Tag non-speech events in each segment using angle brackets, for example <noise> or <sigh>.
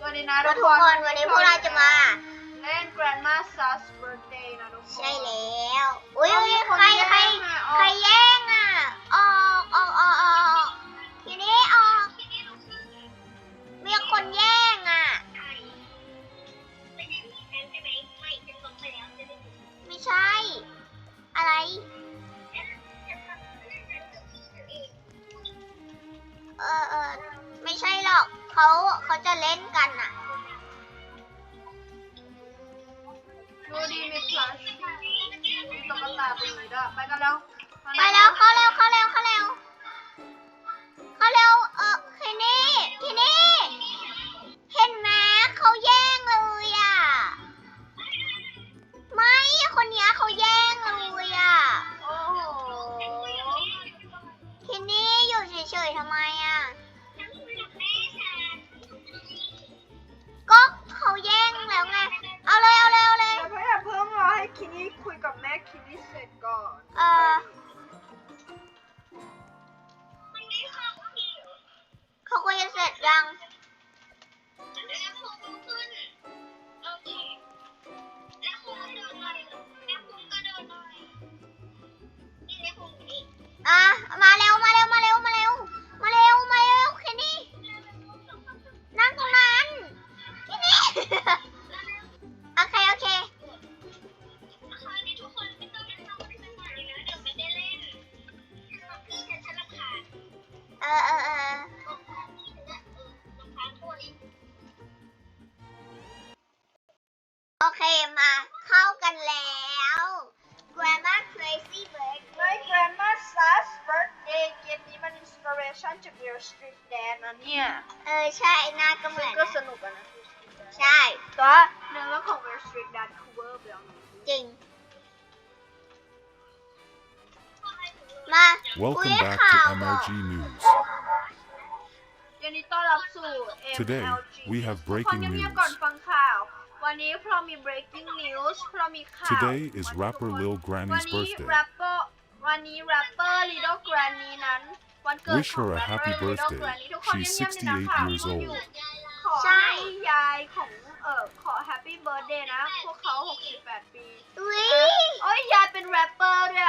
สวัสดีนะทุกคนวันนี้พวกเราจะมา เล่น Grandma Sus Birthday นะทุกคนใช่แล้วอุ้ยเอามีอุ้ยคนใครแย่งใครอะออกใครแย่งอะออกออกออกออกทีนี้ออกมีคนแย่งอะไม่ใช่ อะไรเออเออไม่ใช่หรอก เขาเขาจะเล่นกันอะดูดีมี plush มีตุ๊กตาปีด้วยไปกันแล้ว ไปแล้วเข้าเร็วเข้าเร็ว แรปเปอร์ Little Granny นั้นวันเกิด Wish ของ her a แรปเปอ happy ร์ Little birthday. Granny ทุกคน She's เงียบๆเลยนะ68คะ years พูด old. อยู่ขอใช่ให้ยายของเออขอ happy birthday นะ พวกเขา 68 ปี อุ้ยโอ้ยยายเป็นแรปเปอร์ด้วย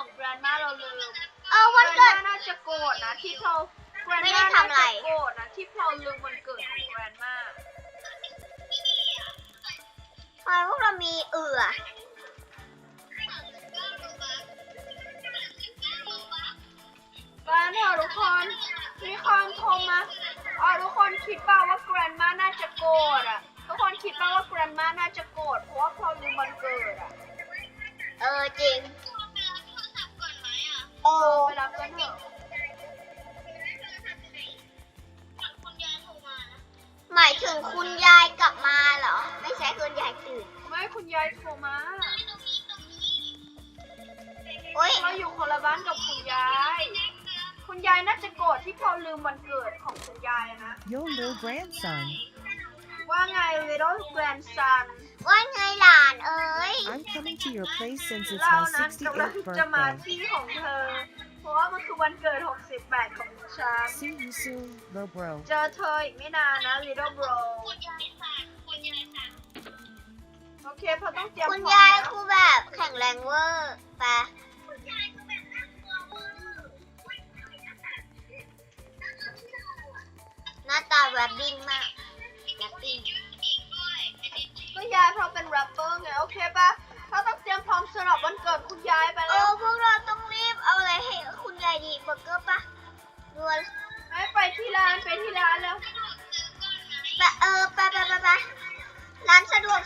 เกิดของ grandma เราลืมเออวันเกิด Grandma น่าจะโกรธนะที่เรา Grandma ไม่ได้ทำอะไรน่าจโกรธนะที่เราลืมวันเกิดของ grandma ทำไมพวกเรามีเอือกันเถอะทุกคนมีคนโทรมาอ๋อทุกคนคิดป่าว่า grandma น่าจะโกรธอะทุกคนคิดป่าว่า grandma น่าจะโกรธเพราะว่าเราลืมวันเกิดอะ เออจริง โอ้ไปรับกันเถอะหมายถึงคุณยายกลับมาเหรอ ไม่ใช่คุณยายตื่น ไม่คุณยายโทรมาโอ๊ยเราอยู่คนละบ้านกับคุณยาย คุณยายน่าจะโกรธที่เราลืมวันเกิดของคุณยายนะ Your little grandson. ว่าไง little grandson ว่าไงหลานเอ้ย I'm coming to your place since it's เรา my นั้นกำลัง 68th จะมา birthday. ที่ของเธอ เพราะว่ามันคือวันเกิด 68 ของฉัน See you soon, little bro. เจอเธออีกไม่นานนะ little bro โอเคเพราะต้องเตรียมคุณพร้อมยายนะคือแบบแข็งแรงเวอร์ไปะหน้าตาแรบบิ้งมาก ร้า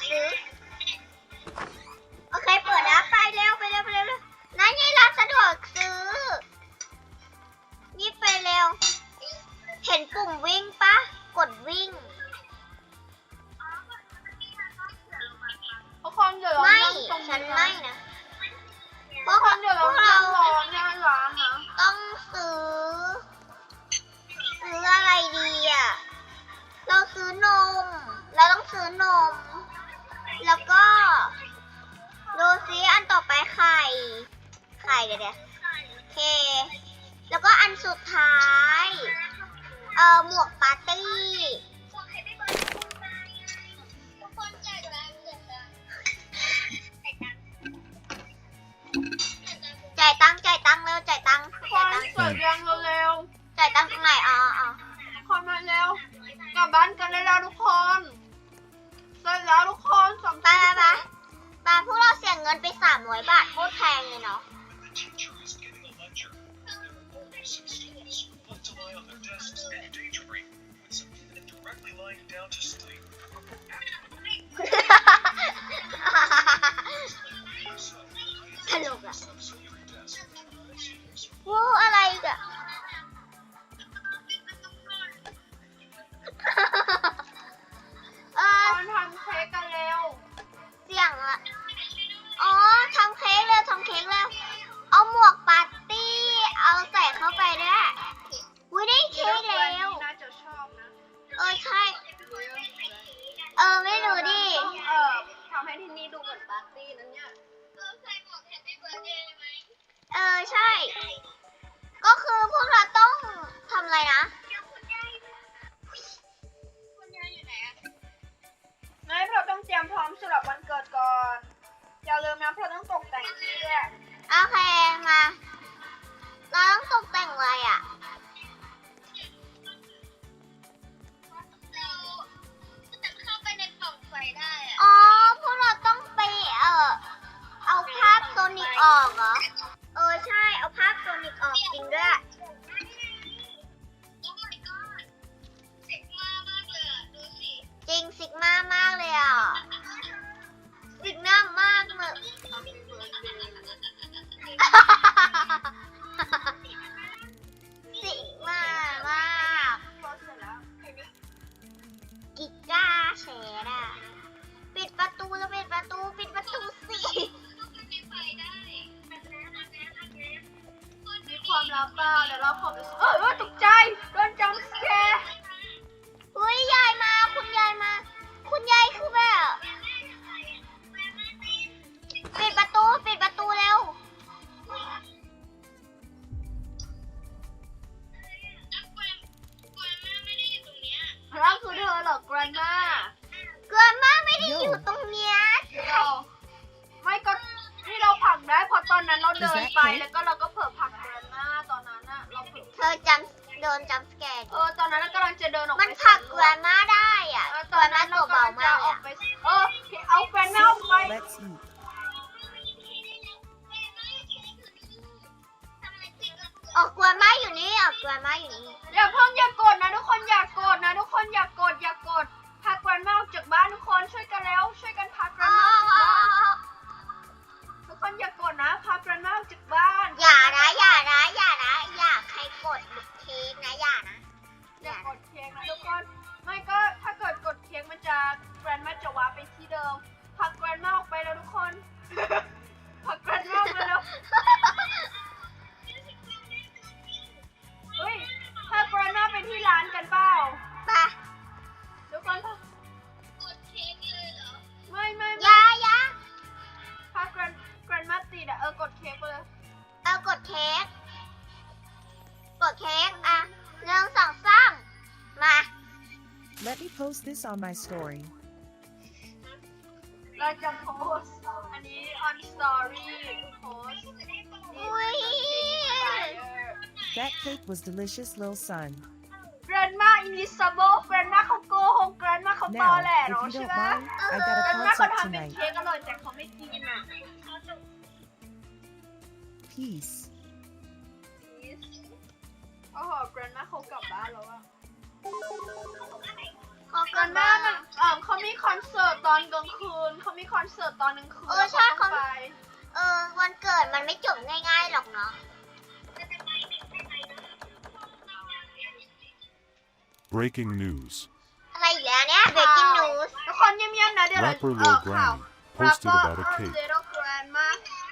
เดี๋ยวเดี๋ยวโอเค แล้วก็อันสุดท้าย เอ่อ หมวกปาร์ตี้จ่ายตังค์จ่ายตังค์เร็วจ่ายตังค์ทุกคจ่ายนตังค์เสิร์ฟยังเร็วจ่ายตังค์ตรงไหนอ๋ออ๋อๆทุกคนมาเร็วกลับบ้านกันได้แล้วทุกคนเสร็จแล้วทุกคนสองไปไปไปไปพวกเราเสียเงินไปสามร้อยบาทโคตรแพงเลยเนาะ teacher is giving a lecture. There are only some students who want to lie on their desks and daydream, with some directly lying down to sleep. <laughs> Hello, guys. เปล่า ออกเกลือนมาอยู่นี่ออกเกลือนมาอยู่นี่อย่าเพิ่งอย่ากดนะทุกคนอย่ากดนะ ทุกคนอย่ากดอย่ากดพาแกรนมาออกจากบ้านทุกคนช่วยกันแล้ว ช่วยกันพาแกรอ๋นอมาออกจากบ้านทุกคนอย่ากดนะพาแกรนมาออกจากบ้านอย่านะอย่านะ Let me post this on my story. เราจะโพสต์อันนี้ on story โพสต์อุ้ย That cake was delicious, little son. แกรนมาอินิสโบแกรนมาเขาโกหกแกรนมาเขาตอ Now, แหล if เนาะ you ใช่ don't ไหม mind, I got แกร a นมาเขา concert ทำเป็น tonight. เค้กอร่อยแต่เขาไม่กินอะ Peace. โอ้โหแกรนมาเขากลับบ้านแล้วอะ ขอแกรกันนมามามันเออเขามีคอนเสิร์ตตอนกลางคืนเขามีคอนเสิร์ตตอนกลางคืนเออใช่แล้วเขา ต้องเขาไปเออ วันเกิดมันไม่จบง่าย ๆ หรอกเนาะ Breaking news. อะไรอีกแล้วเนี่ย breaking news ทุกคนเงียบๆนะเดี๋ยวเรา Rapper เออ Lil ข่าว Granny posted Rapper about a cake. Little Grandma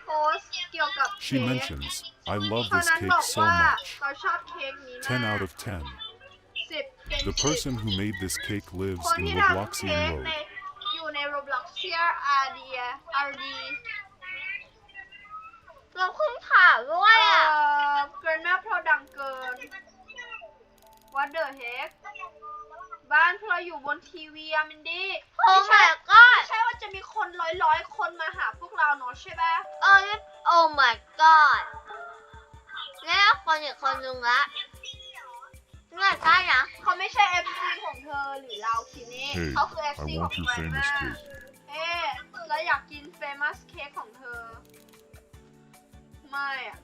โพสต์เกี่ยวกับ She เค้ก mentions, I love ตอน this นั้นบอ cake ก so ว่า much. เขาชอบเค้กนี้มาก10 out of 10. สิบเต็ม The สิบ person who made this cake ค lives น in ที่ทำ Robloxian เค้ก Road. ในอยู่ใน Robloxian Area RD เราคุ้มถามด้วเอ่ยอะอ Grandma เพราะดังเกินเดอร์เฮกบ้านพวกเราอยู่บนทีวีอะมินดี้ โอ้ไม่ใช่ my god ไม่ใช่ว่าจะมีคนร้อยร้อยๆคนมาหาพวกเราเนาะใช่ปะเออนี่โอ้ my god แล้วคนอีกคนนึงละ เนี่ยใช่นะเขาไม่ใช่ FC ของเธอหรือเราคินี่ Hey, เขาคือ I FC ของ want your แกรน famous มา cake. เอ๊ะเราอยากกิน famous cake ของเธอ ไม่อะ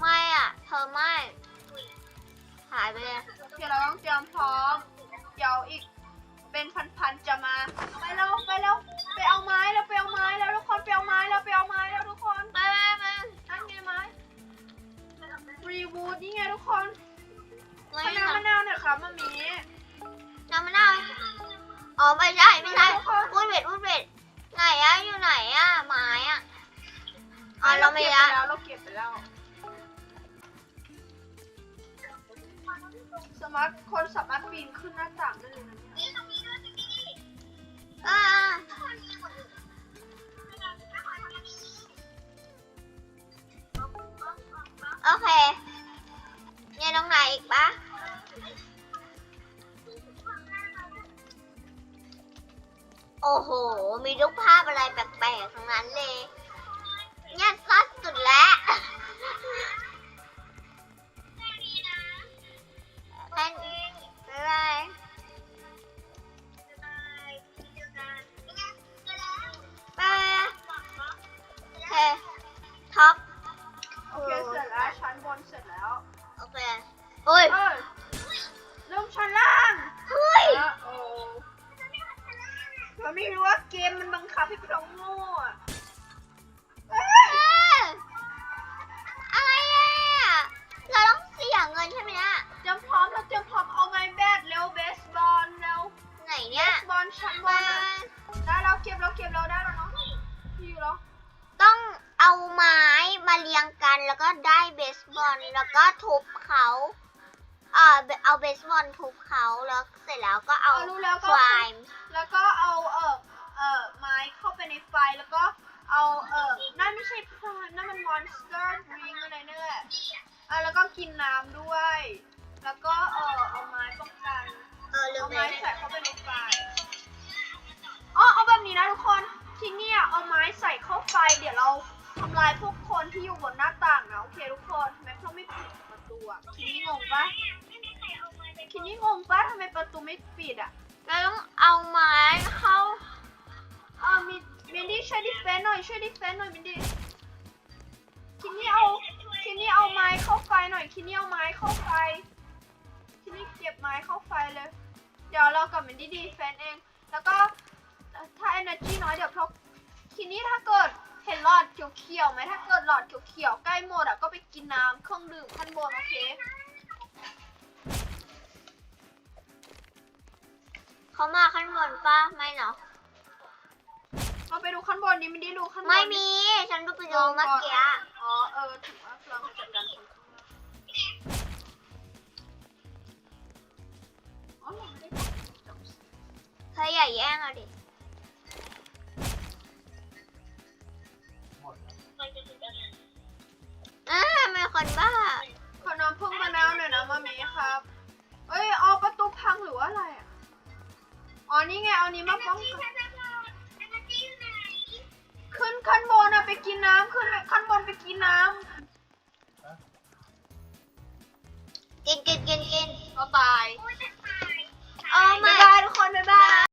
ไม่อะเธอไม่ หายไปเลยโอเคเราต้องเตรียมพร้อม เดี๋ยวอีกเป็นพันๆจะมา สามารถคนสามารถปีนขึ้นหน้าต่างได้เลยนะเนี่ยอ่าโอเคเนี่ยน้องไหนอีกปะโอ้โห มีรูปภาพอะไรแปลกๆทั้งนั้นเลย นบังคับให้เราโง่อะอะไรอะ เราต้องเสียเงินใช่ไหมเนี่ยเตรียมพร้อมเราเตรียมพร้อมเอาไม้แบดเร็วเบสบอลเร็วไหนเบเนี่ยสบอลชั้นบมานอะได้แล้วเก็บแล้วเก็บแล้วได้แล้วเนาะพี่อยู่แล้วต้องเอาไม้มาเรียงกันแล้วก็ได้เบสบอลแล้วก็ทุบเขาเออเอาเบสบอลทุบเขาแล้วเสร็จแล้วก็เอาเอารู้แล้วก็ไฟม์แล้วก็เอาเออ เออไม้เข้าไปในไฟแล้วก็เอาเออนั่นไม่ใช่พรายนั่นมันมอนสเตอร์ดริงอะไรเนั่นแหละอะแล้วก็กินน้ำด้วย แล้วก็เออเอาไม้ป้องกันเออลืเอาไปไม้ใส่เข้าไปในไฟอ๋อเอาแบบนี้นะทุกคนที่เนี่ยเอาไม้ใส่เข้าไฟ เดี๋ยวเราทำลายพวกคนที่อยู่บนหน้าต่างนะโอเคทุกคนทำไมเขาไม่ปิดประตูอะคินนี่งงปะคินนี่งงปะทำไมประตูไม่ปิดอะเราต้องเอาไม้เข้า ออมิมินดี้ช่วยดิเฟนหน่อยช่วยดิเฟนหน่อยมินดี้คินนี่เอาคินนี่เอาไม้เข้าไฟหน่อยคินนี่เอาไม้เข้าไฟคินนี่เก็บไม้เข้าไฟเลย เดี๋ยวเรากับมินดี้ดีเฟนเอง แล้วก็ถ้า energy น้อยเดี๋ยวพวกทีนี้ถ้าเกิดเห็นหลอดเขียวๆไหมถ้าเกิดหลอดเขียวๆใกล้หมดอะก็ไปกินน้ำเครื่องดื่มขั้นบนโอเคเขามาขั้นบนป้าไม่เนาะ เราไปดูขั้นบนนี้มินดี้ดูขั้นบนไม่มี ฉันดูไปดูเมื่อกี้อะอ๋อเออถือว่าเรามาจัดการคนข้างล่างอ๋อเราไม่ได้จับเธออย่าแย่งเอาดิอ่าไม่คนบ้าขอน้ำพึ่งมะนาวหน่อยนะมามีครับ เอ้ยเอาประตูพังหรือว่าอะไรอะ อ๋อนี่ไงเอานี้มาป้องกันขึ้น ไปกินน้ำขึ้นขั้นบนไปกินน้กินกินกินกินำเราตาย